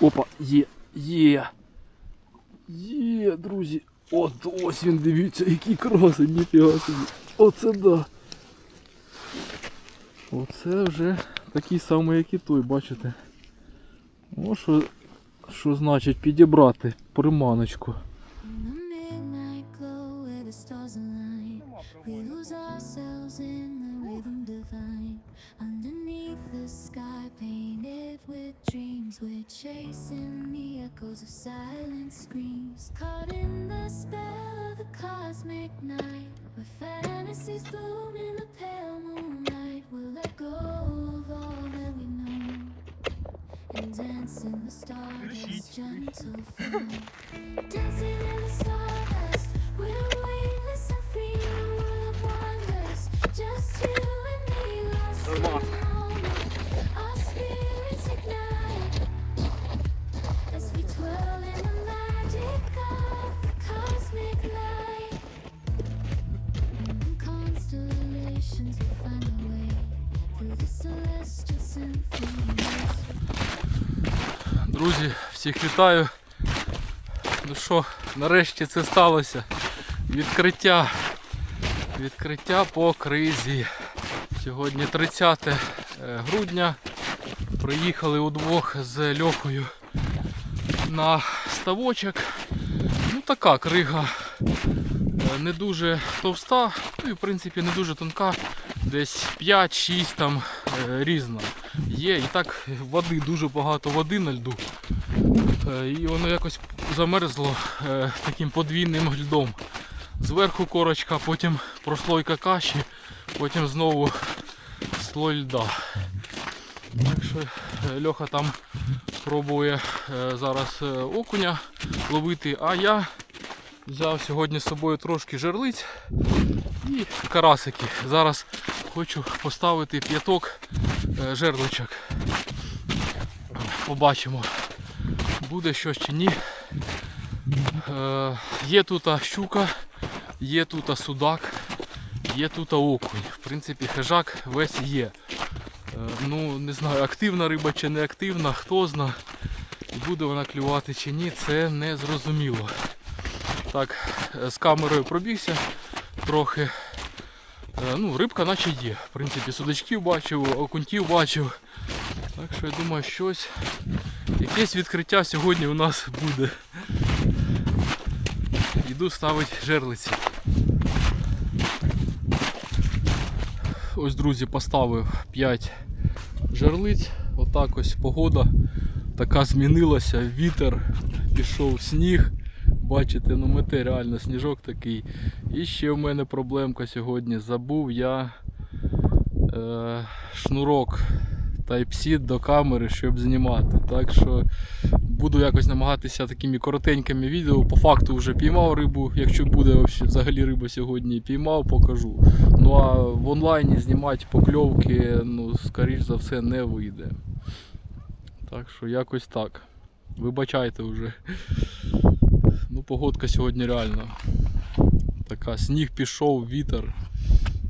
Опа, є, є. Є, друзі. От ось він, дивіться, який красень, ніфіга собі. Оце да. Оце вже такий самий, як і той, бачите. О, що, що значить підібрати приманочку. Silent screams. Caught in the spell of the cosmic night, where fantasies bloom in the pale moonlight. We'll let go of all that we know. And dance in the stardust, gentle flow. Dancing in the stardust, всіх вітаю. Ну що, нарешті це сталося. Відкриття. Відкриття по кризі. Сьогодні 30 е, грудня. Приїхали удвох з Льохою на ставочок. Ну така крига е, не дуже товста, ну і в принципі не дуже тонка. Десь 5-6 там е, різна є. І так води, дуже багато води на льду. Е, І воно якось замерзло е, таким подвійним льдом. Зверху корочка, потім прослойка каші, потім знову слой льда. Так е, Льоха там пробує зараз окуня ловити, а я взяв сьогодні з собою трошки жерлиць і карасики. Зараз хочу поставити п'яток жерличок. Побачимо, буде щось чи ні. Е, є тут щука, є тут судак, є тут окунь. В принципі, хижак весь є. Е, ну, не знаю, активна риба чи не активна, хто зна. Буде вона клювати чи ні, це не зрозуміло. Так, е, з камерою пробігся трохи. Е, Ну, рибка наче є. В принципі, судачків бачив, окунтів бачив. Так що я думаю, щось. Якесь відкриття сьогодні у нас буде. Йду ставити жерлиці. Ось, друзі, поставив 5 жерлиць. Отак ось погода така змінилася, вітер, пішов сніг. Бачите, ну мете реально сніжок такий. І ще в мене проблемка сьогодні. Забув я е, шнурок Type-C до камери, щоб знімати. Так що буду якось намагатися такими коротенькими відео. По факту вже піймав рибу. Якщо буде взагалі риба сьогодні, піймав, покажу. Ну а в онлайні знімати покльовки, ну, скоріш за все, не вийде. Так що якось так. Вибачайте вже. Ну, погодка сьогодні реально. Така сніг пішов, вітер.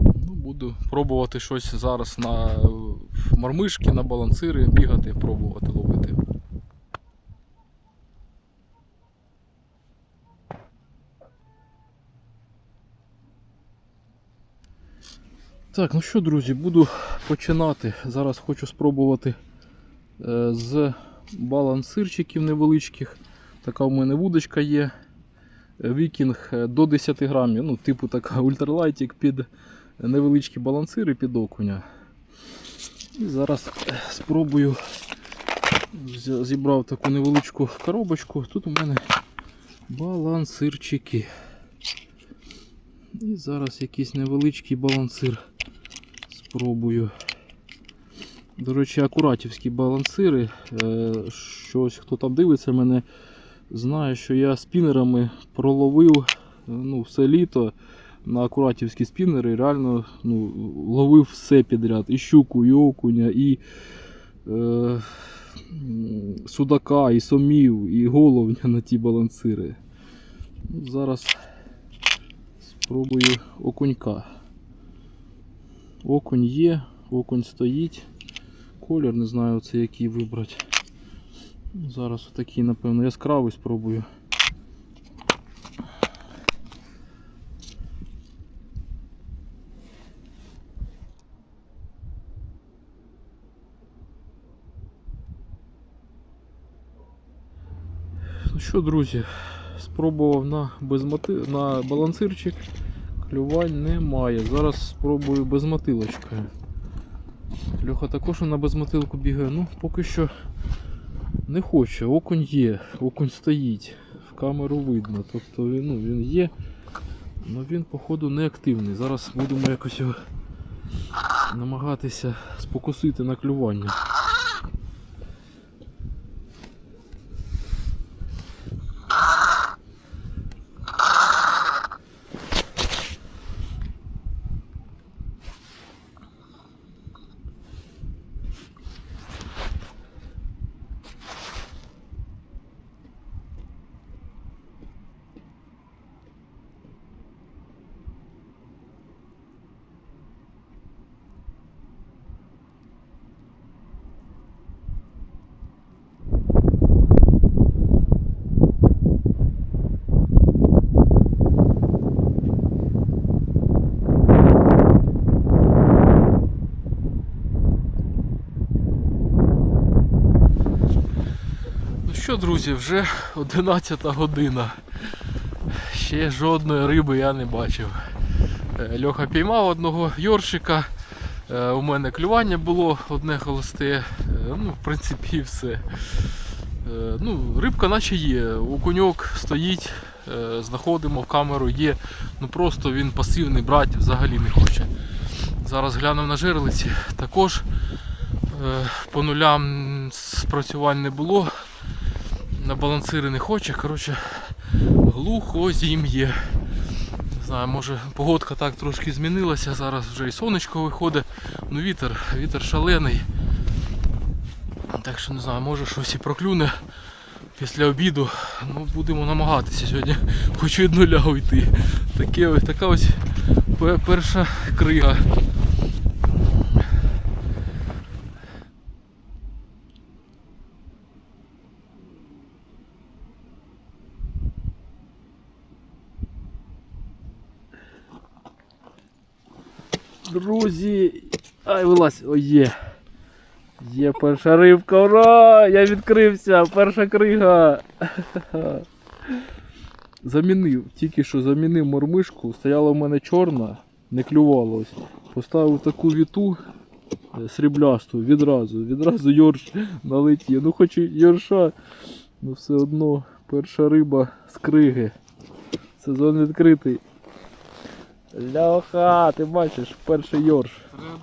Ну, буду пробувати щось зараз на мармишки, на балансири, бігати, пробувати ловити. Так, ну що, друзі, буду починати. Зараз хочу спробувати е, з балансирчиків невеличких. Така в мене вудочка є. Вікінг е, до 10 грамів, ну, типу така ультралайтик під невеличкі балансири під окуня. І зараз спробую зібрав таку невеличку коробочку. Тут у мене балансирчики. І зараз якийсь невеличкий балансир спробую. До речі, акуратівські балансири. Е, Щось, хто там дивиться мене, знає, що я спінерами проловив е, ну, все літо на акуратівські спінери. Реально ну, ловив все підряд. І щуку, і окуня, і е, судака, і сомів, і головня на ті балансири. Ну, Зараз спробую окунька. Окунь є, окунь стоїть. Колір не знаю це який вибрати. Зараз отакий, напевно, яскравий спробую. Що, друзі, спробував на, безмоти... на балансирчик. Клювань немає. Зараз спробую без мотилочкою. Льоха також на безмотилку бігає. Ну, поки що не хоче. Окунь є, окунь стоїть. В камеру видно. Тобто він, ну, він є, але він, походу, не активний. Зараз будемо якось його намагатися спокусити на клювання. Ну що, друзі, вже 11 година. Ще жодної риби я не бачив. Е, Льоха піймав одного йоршика. Е, У мене клювання було одне холосте. Е, Ну, в принципі, все. Ну, рибка наче є. Окуньок стоїть, е, знаходимо в камеру, є. Ну просто він пасивний, брати взагалі не хоче. Зараз глянув на жерлиці. Також по нулям спрацювань не було на балансири не хоче. Коротше, глухо зім є. Не знаю, може погодка так трошки змінилася, зараз вже і сонечко виходить. Ну вітер, вітер шалений. Так що не знаю, може щось і проклюне після обіду. Ну, будемо намагатися сьогодні хоч від нуля уйти. Таке, така ось перша крига. Друзі, ай вилазь, о є. Є перша рибка, ура! Я відкрився, перша крига. Замінив, тільки що замінив мормишку, стояла в мене чорна, не клювала ось. Поставив таку віту е, сріблясту відразу, відразу йорш налетів. Ну хоч і йорша, ну все одно перша риба з криги. Сезон відкритий. Льоха, ти бачиш, перший йорш.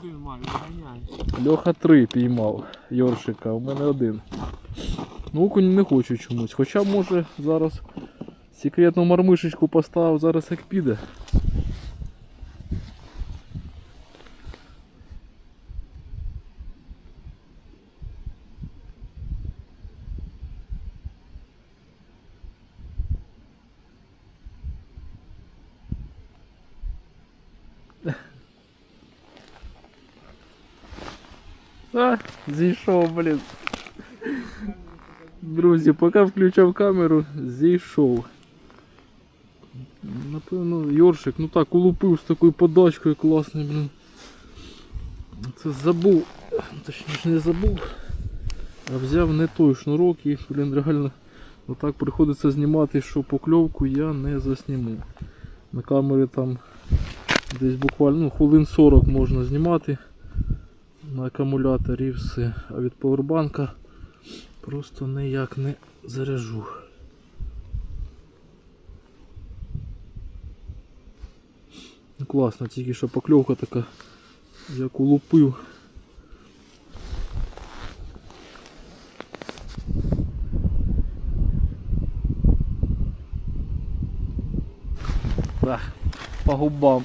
3-1 мав, відганяй. Льоха три піймав Йоршика, у мене один. Ну, окунь не хочу чомусь. Хоча може зараз секретну мармишечку поставив, зараз як піде. А, зійшов, блін. Друзі, поки включав камеру, зійшов. Напевно, Йоршик, ну так, улупив з такою подачкою класною, блін. Це забув. Точніше не забув. А взяв не той шнурок і, блін, реально отак приходиться знімати, що покльовку я не засніму. На камері там десь буквально ну, хвилин 40 можна знімати на акумуляторі все. А від повербанка просто ніяк не заряжу. Класно, тільки що покльовка така, як улупив. Так, по губам.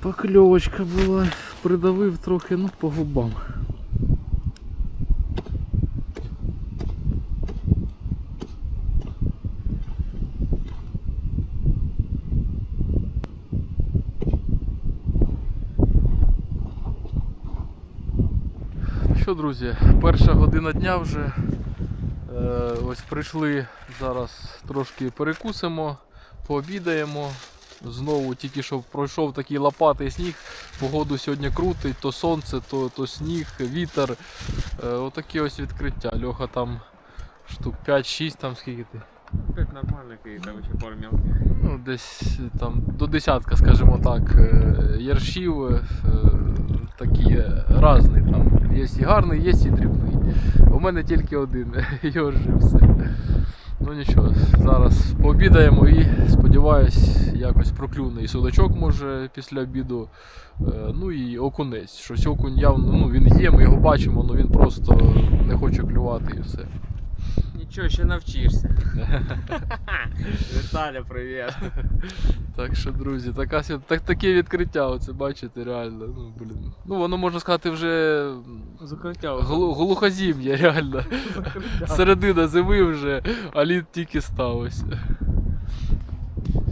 Покльовочка була, придавив трохи, ну по губам. що, друзі, перша година дня вже. Е, ось прийшли зараз трошки перекусимо, пообідаємо. Знову тільки що пройшов такий лопатий сніг. Погоду сьогодні крутить, то сонце, то, то сніг, вітер. Е, отакі ось відкриття. Льоха там штук 5-6, там скільки ти? Опять нормально какие-то вообще пару мелких. Ну, десь там до десятка, скажімо так, е, яршів е, такі різні. Там є і гарний, є і дрібний. У мене тільки один йорш і все. Ну нічого, зараз пообідаємо і сподіваюсь, якось проклюне і судачок може після обіду. е, Ну і окунець. Щось окунь явно ну, він є, ми його бачимо, але він просто не хоче клювати і все. Ничего, еще навчишься. Виталя, привет. Так що, друзі, така, так, таке відкриття, оце бачите, реально. Ну, блін. Ну, воно можна сказати вже Закрытя. глу- глухозім'я, реально. Середина зими вже, а лід тільки став ось.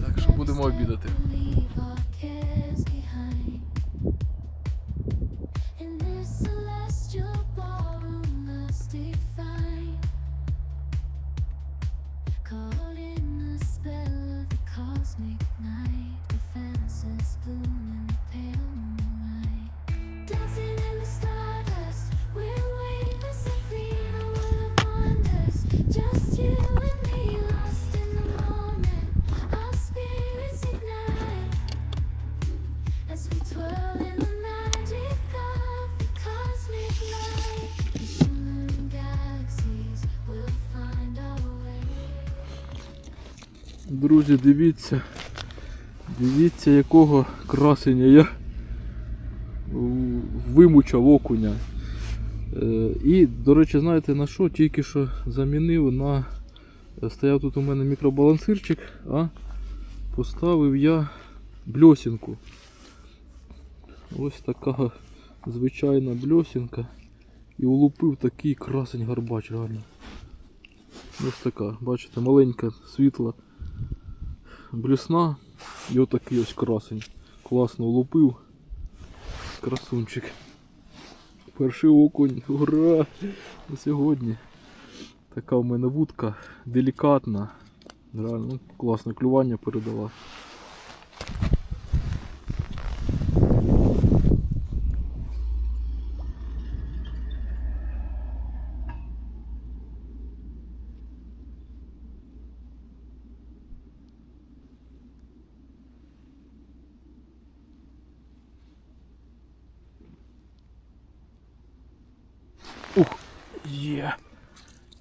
Так що будемо обідати. Друзі, дивіться. Дивіться, якого красення я вимучав окуня. Е, І, до речі, знаєте на що? Тільки що замінив на. Стояв тут у мене мікробалансирчик, а поставив я бльосінку. Ось така звичайна бльосінка. І улупив такий красень гарбач реально. Ось така, бачите, маленька, світла блісна і отакий ось красень. Класно влупив. Красунчик. Перший окунь. Ура! На сьогодні. Така в мене вудка делікатна. Реально ну, класне клювання передала. Ух! Є!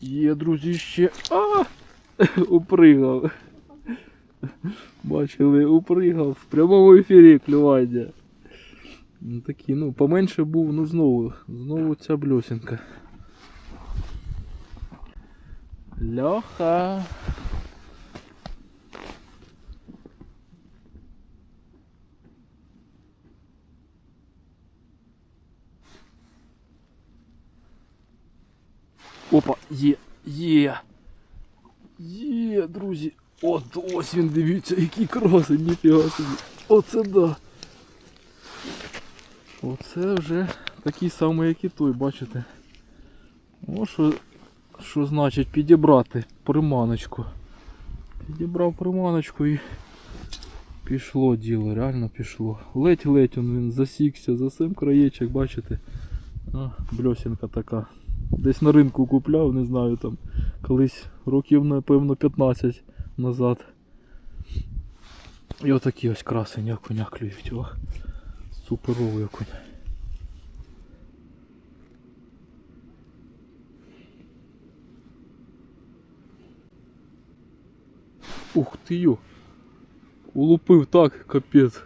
Є, друзі, ще. А! Упригав. Бачили, упригав. В прямому ефірі клювання. Ну такі, ну, поменше був, ну знову. Знову ця блюсінка. Льоха. Опа, є, є. Є, друзі. От ось він, дивіться, який красень, ніфіга собі. Оце да. Оце вже такий самий, як і той, бачите. О, що, що значить підібрати приманочку. Підібрав приманочку і пішло діло, реально пішло. Ледь-ледь він засікся за сим краєчок, бачите. А, бльосінка така. Десь на ринку купляв, не знаю там. Колись років, напевно, 15 назад. І отакі ось красені окуня клюють. О, суперовий окунь. Ух ти йо! Улупив так, капець.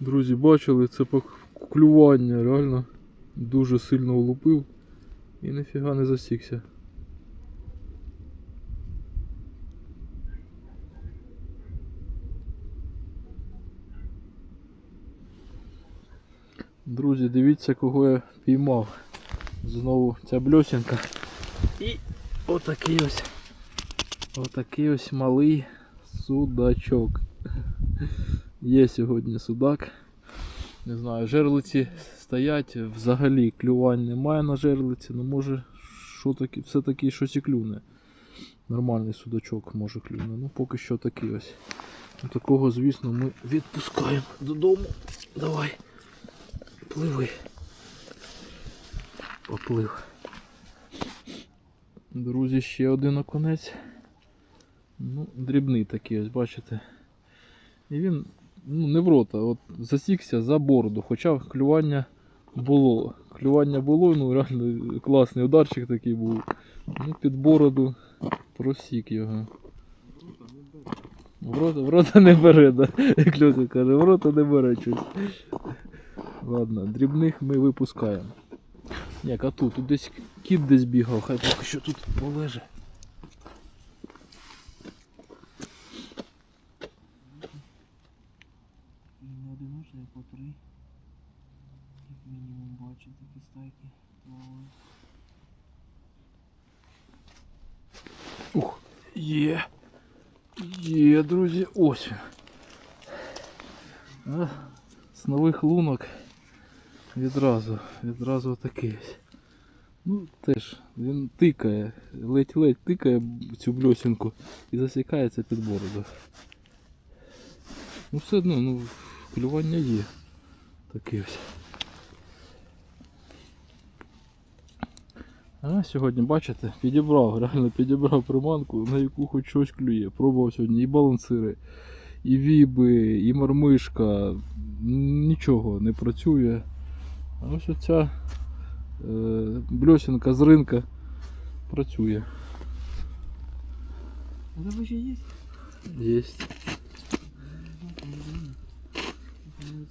Друзі, бачили, це клювання, реально дуже сильно улупив і ніфіга не засікся. Друзі, дивіться, кого я піймав. Знову ця бльосінка. І отакий ось. Отакий ось малий судачок. Є сьогодні судак. Не знаю, жерлиці стоять, взагалі клювань немає на жерлиці, ну може що таки, все-таки щось і клюне. Нормальний судачок може клюне. Ну поки що такий ось. Ну, Такого, звісно, ми відпускаємо додому. Давай. Пливи. Поплив. Друзі, ще один оконець. Ну, дрібний такий, ось бачите. І він ну, не в рота, от засікся за бороду, хоча клювання було. Клювання було, ну реально класний ударчик такий був. Ну, під бороду просік його. В рота, в рота не бере, да? як Льося каже, в рота не бере щось. Ладно, дрібних ми випускаємо. Як, а тут, тут десь кіт десь бігав, хай поки що тут полеже. І не одиночні, а по три. Як мінімум бачу такі стайки плавають. Ух, є. Є, друзі, ось. він. А, з нових лунок відразу, відразу такий. Ну, теж, він тикає, ледь-ледь тикає цю бльосінку і засікається під бороду. Ну все одно, ну, клювання є. Таке ось. А сьогодні, бачите, підібрав, реально підібрав приманку, на яку хоч щось клює. Пробував сьогодні і балансири, і віби, і мармишка. Нічого не працює. А ось оця е, бльосінка з ринка працює. Ще є? Єсть.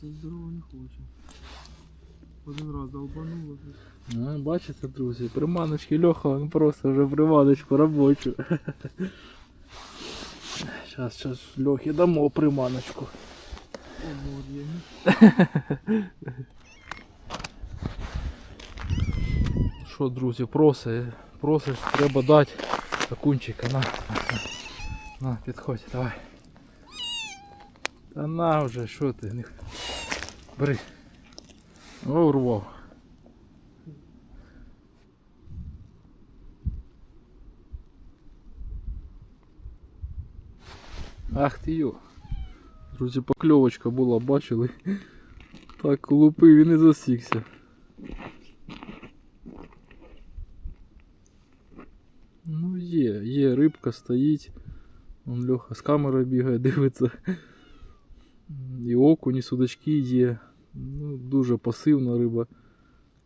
Здорово не хоче. Один раз долбануло. А, бачите, друзі, приманочки Льоха, він просто вже приманочку робочу. Зараз, зараз Льохі дамо приманочку. Що, друзі, проси, просиш, треба дати окунчика, на, на, підходь, давай. Та на вже, що ти? Бери. О, урвав. Ах ти йо. Друзі, покльовочка була, бачили. Так, лупив і не засікся. Ну є, є, рибка стоїть. Вон Льоха з камерою бігає, дивиться. І окунь, і судачки є. Ну, дуже пасивна риба.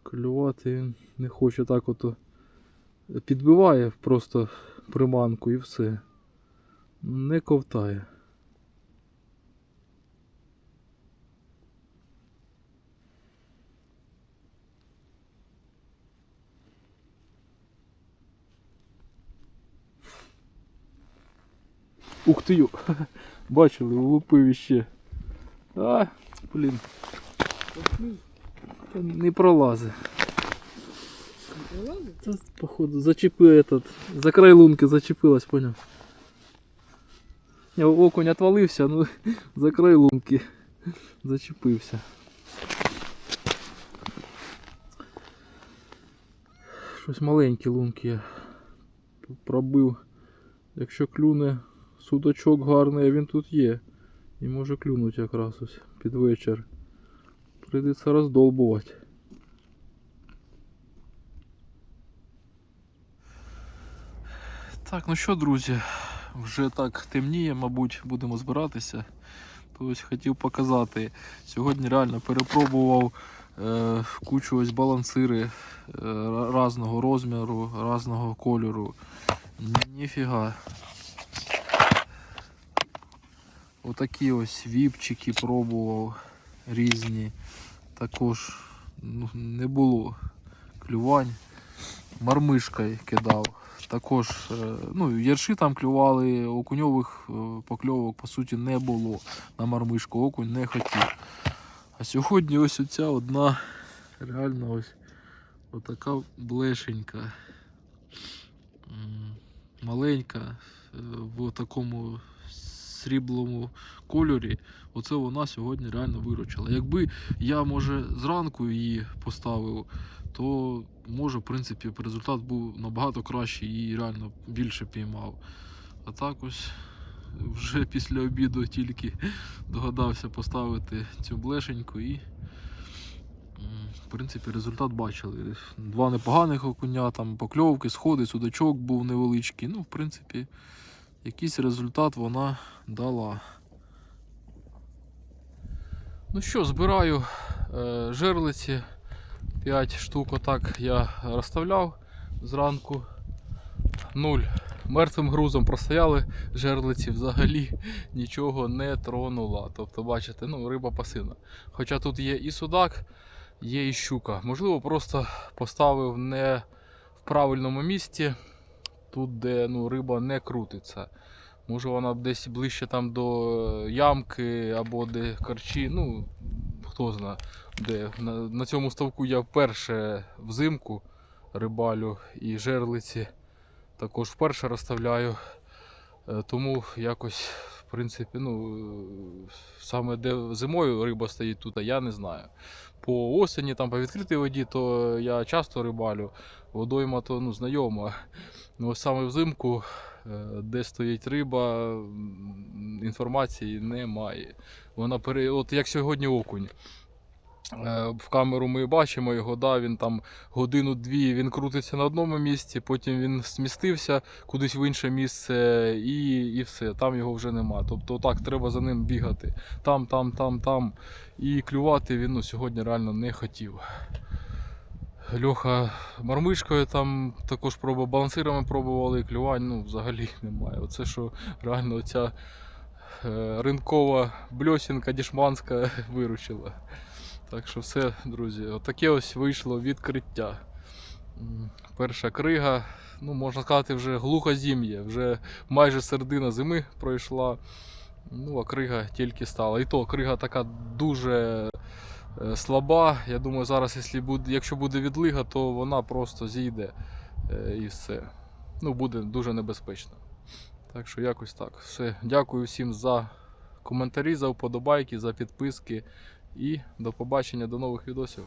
Клювати він не хоче так ото. Підбиває просто приманку і все. Не ковтає. Ух ти! Бачили, влупив іще. А, блін. Та Не пролазить. Та, походу, зачепив этот. За край лунки зачепилась, понял. Не, окунь отвалився, ну за край лунки зачепився. Щось маленькі лунки я пробив. Якщо клюне судачок гарний, а він тут є. І може клюнуть якраз ось під вечір. Прийдеться роздолбувати. Так, ну що, друзі, вже так темніє, мабуть, будемо збиратися. Тобто хотів показати. Сьогодні реально перепробував е, кучу ось балансири е, різного розміру, різного кольору. Ніфіга. Отакі ось віпчики пробував різні. Також ну, не було клювань. Мармишкою кидав. Також е, ну, ярші там клювали, окуньових е, покльовок по суті не було. На мармишку окунь не хотів. А сьогодні ось оця одна реально ось отака блешенька. Маленька е, в такому сріблому кольорі, оце вона сьогодні реально виручила. Якби я, може, зранку її поставив, то може, в принципі, результат був набагато кращий і реально більше піймав. А так ось вже після обіду тільки догадався поставити цю блешеньку і. В принципі, результат бачили. Два непоганих окуня, там покльовки, сходи, судачок був невеличкий. Ну, в принципі, якийсь результат вона дала. Ну що, збираю е, жерлиці. 5 штук отак я розставляв зранку. Нуль. Мертвим грузом простояли жерлиці, взагалі нічого не тронула. Тобто, бачите, ну, риба пасивна. Хоча тут є і судак, є і щука. Можливо, просто поставив не в правильному місці, тут, де ну, риба не крутиться. Може вона десь ближче там до ямки або де корчі, ну хто знає де. На, на цьому ставку я вперше взимку рибалю і жерлиці також вперше розставляю. Е, Тому якось, в принципі, ну, е, саме де зимою риба стоїть тут, я не знаю. По осені, там по відкритій воді, то я часто рибалю, водойма то ну, знайома. Ну, саме взимку, е, де стоїть риба, інформації немає. Вона пере... От як сьогодні окунь. Е, В камеру ми бачимо його, да, він там годину-дві він крутиться на одному місці, потім він смістився кудись в інше місце і, і все, там його вже нема. Тобто так треба за ним бігати. Там, там, там, там. І клювати він ну, сьогодні реально не хотів. Льоха мармишкою там також пробував, балансирами пробували, клювань ну, взагалі немає. Оце що реально оця е, ринкова бльосінка дішманська виручила. Так що все, друзі, отаке ось вийшло відкриття. Перша крига, ну можна сказати, вже глухозім'я, вже майже середина зими пройшла. Ну, а крига тільки стала. І то крига така дуже е, слаба. Я думаю, зараз, якщо буде, відлига, то вона просто зійде е, і все. Ну, буде дуже небезпечно. Так що якось так. Все. Дякую всім за коментарі, за вподобайки, за підписки. І до побачення, до нових відосів.